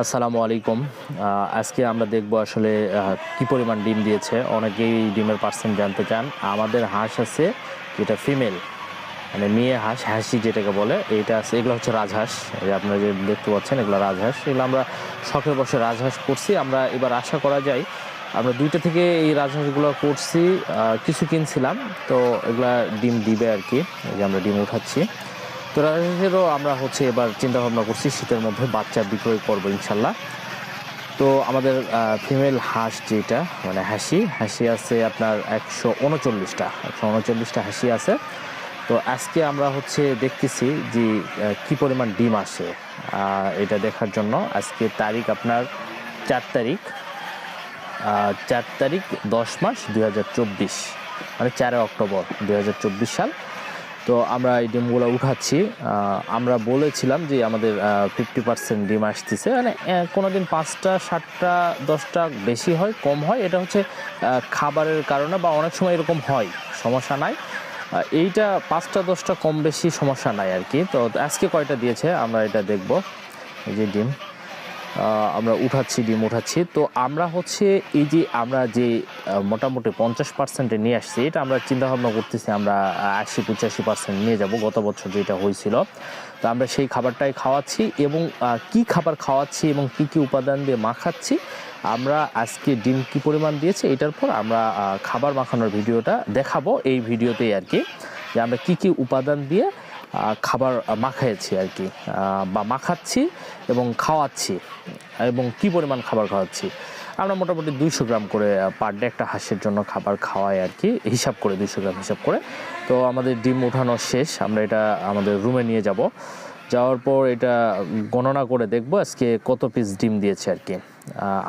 আসসালামু আলাইকুম। আজকে আমরা দেখব আসলে কি পরিমাণ ডিম দিয়েছে। অনেকেই ডিমের পার্সেন্ট জানতে চান। আমাদের হাঁস আছে, যেটা ফিমেল মানে মেয়ে হাঁস, হাসি যেটাকে বলে, এইটা আছে, এগুলো হচ্ছে রাজহাঁস। এই আপনারা যে দেখতে পাচ্ছেন, এগুলো রাজহাঁস। এগুলো আমরা শখের বসে রাজহাঁস করছি। আমরা এবার আশা করা যায়, আমরা দুইটা থেকে এই রাজহাঁসগুলো করছি কিছু কিনছিলাম। তো এগুলা ডিম দিবে আর কি। এই যে আমরা ডিম উঠাচ্ছি। তো রাজহাঁসেরও আমরা হচ্ছে এবার চিন্তা ভাবনা করছি, শীতের মধ্যে বাচ্চা বিক্রয় করব ইনশাল্লাহ। তো আমাদের ফিমেল হাঁস যেটা মানে হাসি হাসি আছে আপনার একশো উনচল্লিশটা একশো উনচল্লিশটা হাসি আছে। তো আজকে আমরা হচ্ছে দেখতেছি যে কি পরিমাণ ডিম আসে এটা দেখার জন্য। আজকে তারিখ আপনার চার তারিখ চার তারিখ দশ মাস দু হাজার চব্বিশ মানে চারই অক্টোবর দু হাজার চব্বিশ সাল। তো আমরা এই ডিমগুলো উঠাচ্ছি। আমরা বলেছিলাম যে আমাদের ফিফটি পার্সেন্ট ডিম আসতেছে। মানে কোনো দিন পাঁচটা, সাতটা, দশটা বেশি হয়, কম হয়। এটা হচ্ছে খাবারের কারণে বা অনেক সময় এরকম হয়, সমস্যা নাই। এইটা পাঁচটা, দশটা কম বেশি সমস্যা নাই আর কি। তো আজকে কয়টা দিয়েছে? আমরা এটা দেখব। এই যে ডিম। আমরা উঠাচ্ছি, ডিম উঠাচ্ছি। তো আমরা হচ্ছে এই যে আমরা যে মোটামুটি পঞ্চাশ পার্সেন্টে নিয়ে আসছি, এটা আমরা চিন্তা ভাবনা করতেছি আমরা আশি পঁচাশি পার্সেন্ট নিয়ে যাব, গত বছর যেটা হয়েছিল। তো আমরা সেই খাবারটাই খাওয়াচ্ছি এবং কি খাবার খাওয়াচ্ছি এবং কি কি উপাদান দিয়ে মাখাচ্ছি, আমরা আজকে ডিম কি পরিমাণ দিয়েছে এটার পর আমরা খাবার মাখানোর ভিডিওটা দেখাবো। এই ভিডিওতেই আর কি, যে আমরা কি কি উপাদান দিয়ে খাবার মাখাইছি আর কি বা মাখাচ্ছি এবং খাওয়াচ্ছি, এবং কি পরিমাণ খাবার খাওয়াচ্ছি। আমরা মোটামুটি দুইশো গ্রাম করে পার ডে একটা হাঁসের জন্য খাবার খাওয়াই আর কি, হিসাব করে, দুইশো গ্রাম হিসাব করে। তো আমাদের ডিম উঠানো শেষ, আমরা এটা আমাদের রুমে নিয়ে যাব। যাওয়ার পর এটা গণনা করে দেখব আজকে কত পিস ডিম দিয়েছে আর কি।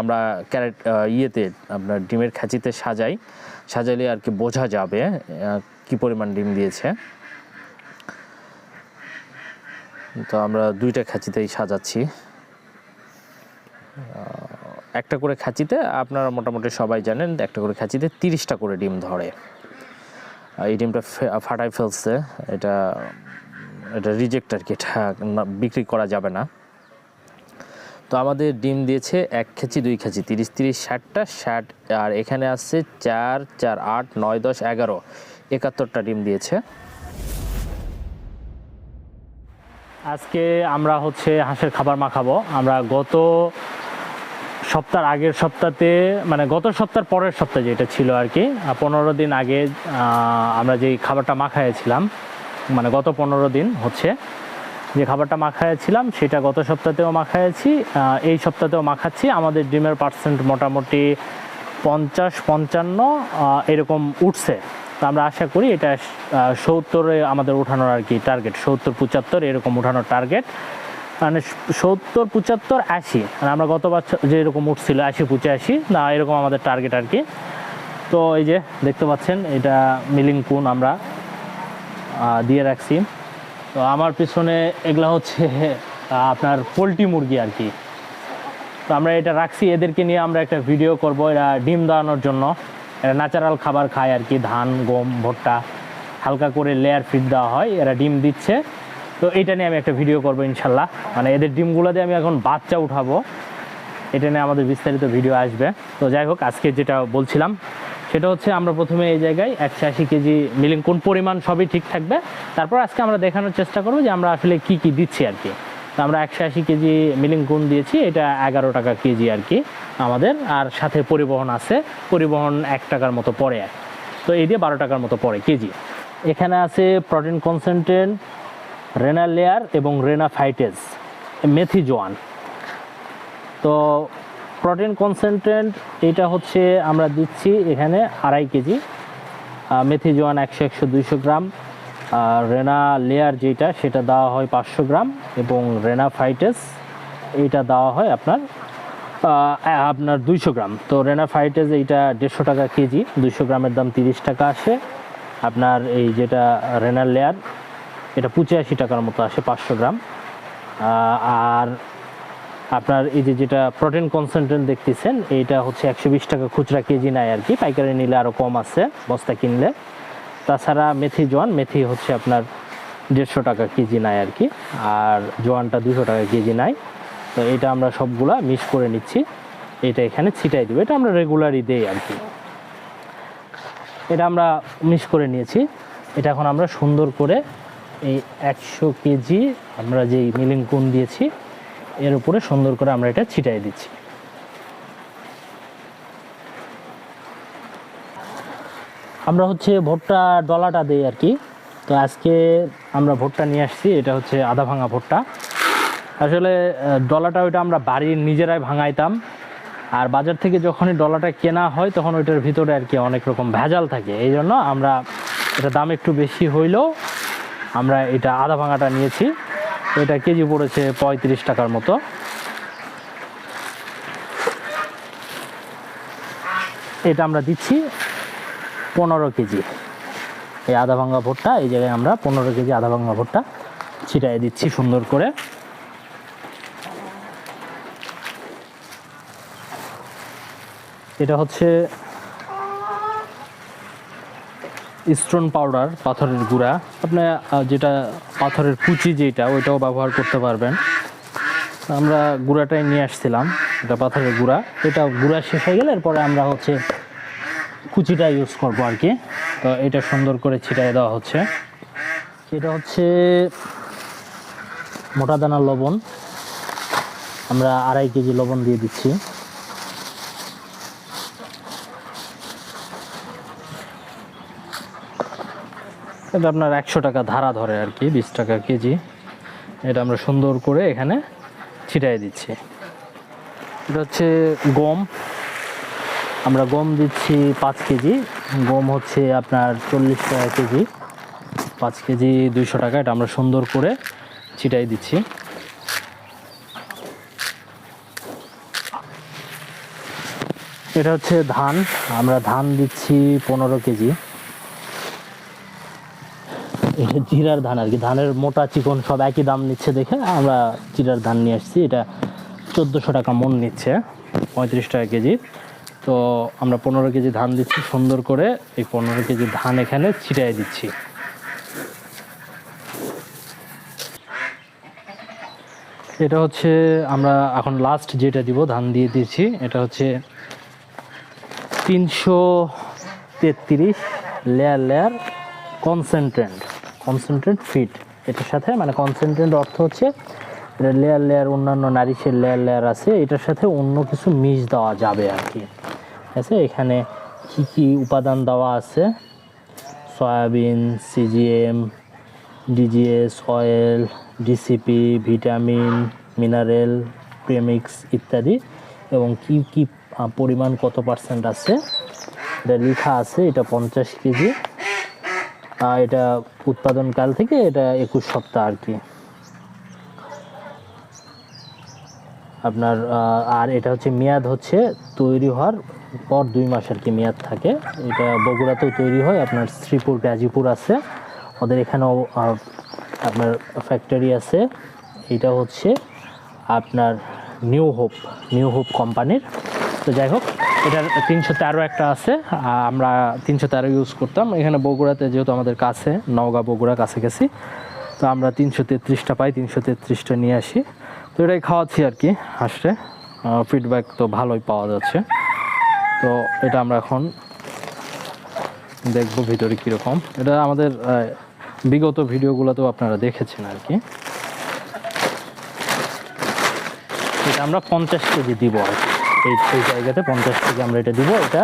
আমরা ক্যারেট ইয়েতে আপনার ডিমের খাঁচিতে সাজাই সাজাইলে আর কি বোঝা যাবে কি পরিমাণ ডিম দিয়েছে। তো আমরা দুইটা খাঁচিতেই সাজাচ্ছি। একটা করে খাঁচিতে আপনারা মোটামুটি সবাই জানেন, একটা করে খাঁচিতে তিরিশটা করে ডিম ধরে। এই ডিমটা ফাটাই ফেলছে। এটা এটা রিজেক্ট আর কি, এটা বিক্রি করা যাবে না। তো আমাদের ডিম দিয়েছে এক খেচি, দুই খেচি, তিরিশ তিরিশ, ষাটটা, ষাট, আর এখানে আসছে চার চার, আট, নয়, দশ, এগারো। একাত্তরটা ডিম দিয়েছে। আজকে আমরা হচ্ছে হাঁসের খাবার মাখাবো। আমরা গত সপ্তাহ আগের সপ্তাহতে মানে গত সপ্তাহের পরের সপ্তাহে যেটা ছিল আর কি পনেরো দিন আগে আমরা যেই খাবারটা মাখাইছিলাম মানে গত পনেরো দিন হচ্ছে, যে খাবারটা মাখাইছিলাম সেটা গত সপ্তাহতেও মাখাইছি এই সপ্তাহতেও মাখাচ্ছি। আমাদের ডিমের পার্সেন্ট মোটামুটি পঞ্চাশ, পঞ্চান্ন এরকম উঠছে। তো আমরা আশা করি এটা সত্তরে আমাদের উঠানোর আর কি টার্গেট সত্তর পঁচাত্তর এরকম উঠানোর টার্গেট মানে সত্তর পঁচাত্তর আশি মানে আমরা গত বছর যেরকম উঠছিল আশি পঁচাশি, না, এরকম আমাদের টার্গেট আর কি। তো এই যে দেখতে পাচ্ছেন, এটা মিলিং কুন আমরা দিয়ে রাখছি। তো আমার পিছনে এগুলা হচ্ছে আপনার পোলট্রি মুরগি আর কি। তো আমরা এটা রাখছি, এদেরকে নিয়ে আমরা একটা ভিডিও করব, এরা ডিম দেওয়ানোর জন্য। এরা ন্যাচারাল খাবার খায় আর কি, ধান, গম, ভুট্টা, হালকা করে লেয়ার ফিড দেওয়া হয়, এরা ডিম দিচ্ছে। তো এটা নিয়ে আমি একটা ভিডিও করব ইনশাল্লাহ। মানে এদের ডিমগুলো দিয়ে আমি এখন বাচ্চা উঠাবো। এটা নিয়ে আমাদের বিস্তারিত ভিডিও আসবে। তো যাই হোক, আজকে যেটা বলছিলাম, সেটা হচ্ছে আমরা প্রথমে এই জায়গায় একশো আশি কেজি মিলিং কোন পরিমাণ সবই ঠিক থাকবে। তারপর আজকে আমরা দেখানোর চেষ্টা করব যে আমরা আসলে কি কি দিচ্ছি আর কি। আমরা একশো আশি কেজি মিলিং কোন দিয়েছি, এটা এগারো টাকা কেজি আর কি আমাদের, আর সাথে পরিবহন আছে, পরিবহন এক টাকার মতো পড়ে তো এই দিয়ে বারো টাকার মতো পড়ে কেজি। এখানে আছে প্রোটিন কনসেন্ট্রেন্ট রেনা লেয়ার এবং রেনা ফাইটেজ মেথি জোয়ান তো প্রোটিন কনসেন্ট্রেন্ট, এটা হচ্ছে আমরা দিচ্ছি এখানে আড়াই কেজি মেথি জোয়ান একশো একশো দুইশো গ্রাম আর রেনা লেয়ার যেটা, সেটা দেওয়া হয় পাঁচশো গ্রাম এবং রেনা ফাইটেস এইটা দেওয়া হয় আপনার আপনার দুইশো গ্রাম। তো রেনা ফাইটেস এইটা দেড়শো টাকা কেজি, দুইশো গ্রামের দাম তিরিশ টাকা আসে। আপনার এই যেটা রেনার লেয়ার এটা পঁচাশি টাকার মতো আসে পাঁচশো গ্রাম। আর আপনার এই যে যেটা প্রোটিন কনসেন্ট্রেট দেখতেছেন, এইটা হচ্ছে একশো বিশ টাকা খুচরা কেজি নেয় আর কি। পাইকারি নিলে আরও কম আছে, বস্তা কিনলে। তাছাড়া মেথি জোয়ান, মেথি হচ্ছে আপনার দেড়শো টাকা কেজি নেয় আর কি, আর জোয়ানটা দুশো টাকা কেজি নেয়। তো এটা আমরা সবগুলা মিক্স করে নিচ্ছি। এটা এখানে ছিটাই দেবো। এটা আমরা রেগুলারই দেই আর কি। এটা আমরা মিক্স করে নিয়েছি। এটা এখন আমরা সুন্দর করে এই একশো কেজি আমরা যেই মিলিং কোন দিয়েছি, এর উপরে সুন্দর করে আমরা এটা ছিটাই দিচ্ছি। আমরা হচ্ছে ভুট্টা ডলাটা দিই আর কি। তো আজকে আমরা ভুট্টা নিয়ে আসছি, এটা হচ্ছে আধা ভাঙা ভুট্টা। আসলে ডলাটা ওইটা আমরা বাড়ির নিজেরাই ভাঙাইতাম। আর বাজার থেকে যখনই ডলাটা কেনা হয়, তখন ওইটার ভিতরে আর কি অনেক রকম ভেজাল থাকে। এই জন্য আমরা এটা দাম একটু বেশি হইলেও আমরা এটা আধা ভাঙাটা নিয়েছি। এটা কেজি পড়েছে পঁয়ত্রিশ টাকার মতো। এটা আমরা দিচ্ছি। পনেরো কেজি। এই আধা ভাঙা ভুট্টা, এই জায়গায় আমরা পনেরো কেজি আধা ভাঙা ভুট্টা ছিটাই দিচ্ছি সুন্দর করে। এটা হচ্ছে স্টোন পাউডার, পাথরের গুঁড়া। আপনি যেটা পাথরের কুচি যেটা, ওইটাও ব্যবহার করতে পারবেন। আমরা গুঁড়াটাই নিয়ে আসছিলাম, এটা পাথরের গুঁড়া। এটা গুঁড়া শেষ হয়ে গেলে এরপরে আমরা হচ্ছে কুচিটা ইউজ করব আর কি। তো এটা সুন্দর করে ছিটাই দেওয়া হচ্ছে। এটা হচ্ছে মোটা দানার লবণ। আমরা আড়াই কেজি লবণ দিয়ে দিচ্ছি। এটা আপনার একশো টাকা ধারা ধরে আর কি, বিশ টাকা কেজি। এটা আমরা সুন্দর করে এখানে ছিটাই দিচ্ছি। এটা হচ্ছে গম। আমরা গম দিচ্ছি পাঁচ কেজি। গম হচ্ছে আপনার চল্লিশ টাকা কেজি। পাঁচ কেজি দুইশো টাকা, এটা আমরা সুন্দর করে ছিটাই দিচ্ছি। এটা হচ্ছে ধান, আমরা ধান দিচ্ছি পনেরো কেজি। এটা জিরার ধান আর কি, ধানের মোটা চিকন সব একই দাম নিচ্ছে দেখে আমরা জিরার ধান নিয়ে আসছি। এটা চোদ্দোশো টাকা মন নিচ্ছে, পঁয়ত্রিশ টাকা কেজি। তো আমরা পনেরো কেজি ধান দিচ্ছি, সুন্দর করে। এই পনেরো কেজি ধান এখানে ছিটাই দিচ্ছি। এটা হচ্ছে আমরা এখন লাস্ট যেটা দিব, ধান দিয়ে দিচ্ছি। এটা হচ্ছে তিনশো তেত্রিশ layer layer concentrate concentrate feed এটার সাথে মানে কনসেন্ট্রেন্ট অর্থ হচ্ছে লেয়ার লেয়ার অন্যান্য নারিশের লেয়ার লেয়ার আছে, এটার সাথে অন্য কিছু মিশ দেওয়া যাবে আর কি। আছে, এখানে কী কী উপাদান দেওয়া আছে? Soybean, CGM, DGS, oil, DCP, vitamin, mineral, premix ইত্যাদি। এবং কি কি পরিমাণ কত পার্সেন্ট আছে? এটা লেখা আছে, এটা পঞ্চাশ কেজি। এটা উৎপাদনকাল থেকে এটা একুশ সপ্তাহ আর কি। আপনার আর এটা হচ্ছে মেয়াদ হচ্ছে তৈরি হওয়ার পর দুই মাস আর কি মেয়াদ থাকে। এটা বগুড়াতেও তৈরি হয়, আপনার শ্রীপুর, গাজীপুর আছে। ওদের এখানেও আপনার ফ্যাক্টরি আছে। এটা হচ্ছে আপনার নিউ হোপ নিউ হোপ কোম্পানির। তো যাই হোক, এটার তিনশো তেরো একটা আছে আমরা তিনশো তেরো ইউজ করতাম। এখানে বগুড়াতে যেহেতু আমাদের কাছে, নওগাঁ, বগুড়া কাছে গেছি তো আমরা তিনশো তেত্রিশটা পাই, তিনশো তেত্রিশটা নিয়ে আসি। তো এটাই খাওয়াচ্ছি আর কি হাসতে ফিডব্যাক তো ভালোই পাওয়া যাচ্ছে। তো এটা আমরা এখন দেখব ভিতরে কীরকম। এটা আমাদের বিগত ভিডিওগুলোতেও আপনারা দেখেছেন আর কি। এটা আমরা পঞ্চাশ কেজি দিব আর কি। এই এই জায়গাতে পঞ্চাশ কেজি আমরা এটা দিব। এটা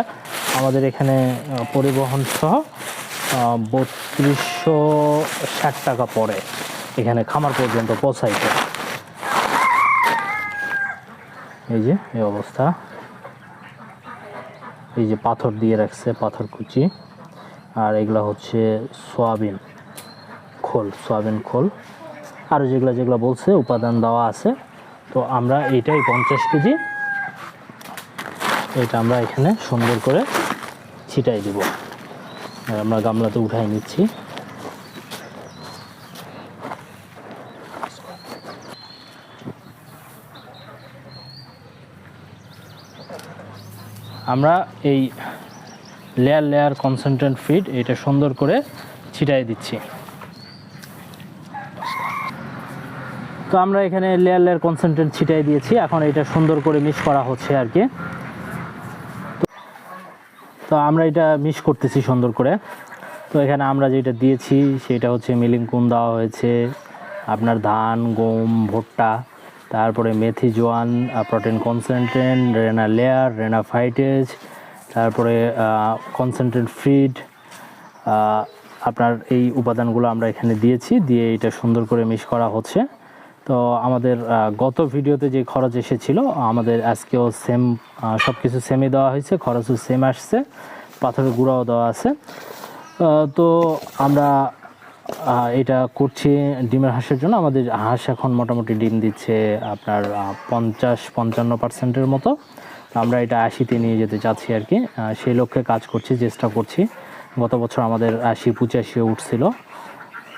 আমাদের এখানে পরিবহন সহ বত্রিশশো ষাট টাকা পড়ে। এখানে খামার পর্যন্ত পৌঁছাইতে। এই যে, এই অবস্থা। এই যে পাথর দিয়ে রাখছে, পাথর কুচি। আর এগুলা হচ্ছে সোয়াবিন খোল সোয়াবিন খোল। আর যেগুলো যেগুলো বলছে, উপাদান দেওয়া আছে। তো আমরা এইটাই পঞ্চাশ কেজি। এটা আমরা এখানে সুন্দর করে ছিটাই দিব। আমরা গামলাতে উঠাই নিচ্ছি। আমরা এই লেয়ার লেয়ার কনসেন্ট্রেন্ট ফিড এটা সুন্দর করে ছিটাই দিচ্ছি। তো আমরা এখানে লেয়ার লেয়ার কনসেন্ট্রেট ছিটাই দিয়েছি, এখন এটা সুন্দর করে মিক্স করা হচ্ছে আর কি। তো- আমরা এটা মিক্স করতেছি সুন্দর করে। তো এখানে আমরা যেটা দিয়েছি সেটা হচ্ছে মিলিং কুন দেওয়া হয়েছে, আপনার ধান, গম, ভুট্টা। তারপরে মেথি জোয়ান প্রোটিন কনসেন্ট্রেট রেনা লেয়ার রেনা ফাইটেজ তারপরে কনসেন্ট্রেট ফিড আপনার এই উপাদানগুলো আমরা এখানে দিয়েছি, দিয়ে এটা সুন্দর করে মিক্স করা হচ্ছে। তো আমাদের গত ভিডিওতে যে খরচ এসেছিল, আমাদের আজকেও সেম সব কিছু সেমই দেওয়া হয়েছে, খরচও সেম আসছে, পাথরের গুঁড়াও দেওয়া আছে। তো আমরা এটা করছি ডিমের হাঁসের জন্য। আমাদের হাঁস এখন মোটামুটি ডিম দিচ্ছে আপনার পঞ্চাশ, পঞ্চান্ন পার্সেন্টের মতো। আমরা এটা আশিতে নিয়ে যেতে চাচ্ছি আর কি। সেই লক্ষ্যে কাজ করছি, চেষ্টা করছি। গত বছর আমাদের আশি পঁচাশিও উঠছিল।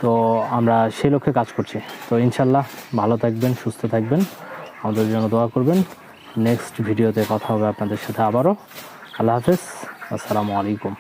তো আমরা সেই লক্ষ্যে কাজ করছি। তো ইনশাল্লাহ ভালো থাকবেন, সুস্থ থাকবেন। আমাদের জন্য দোয়া করবেন। নেক্সট ভিডিওতে কথা হবে আপনাদের সাথে আবারও। আল্লাহ হাফেজ। আসসালামু আলাইকুম।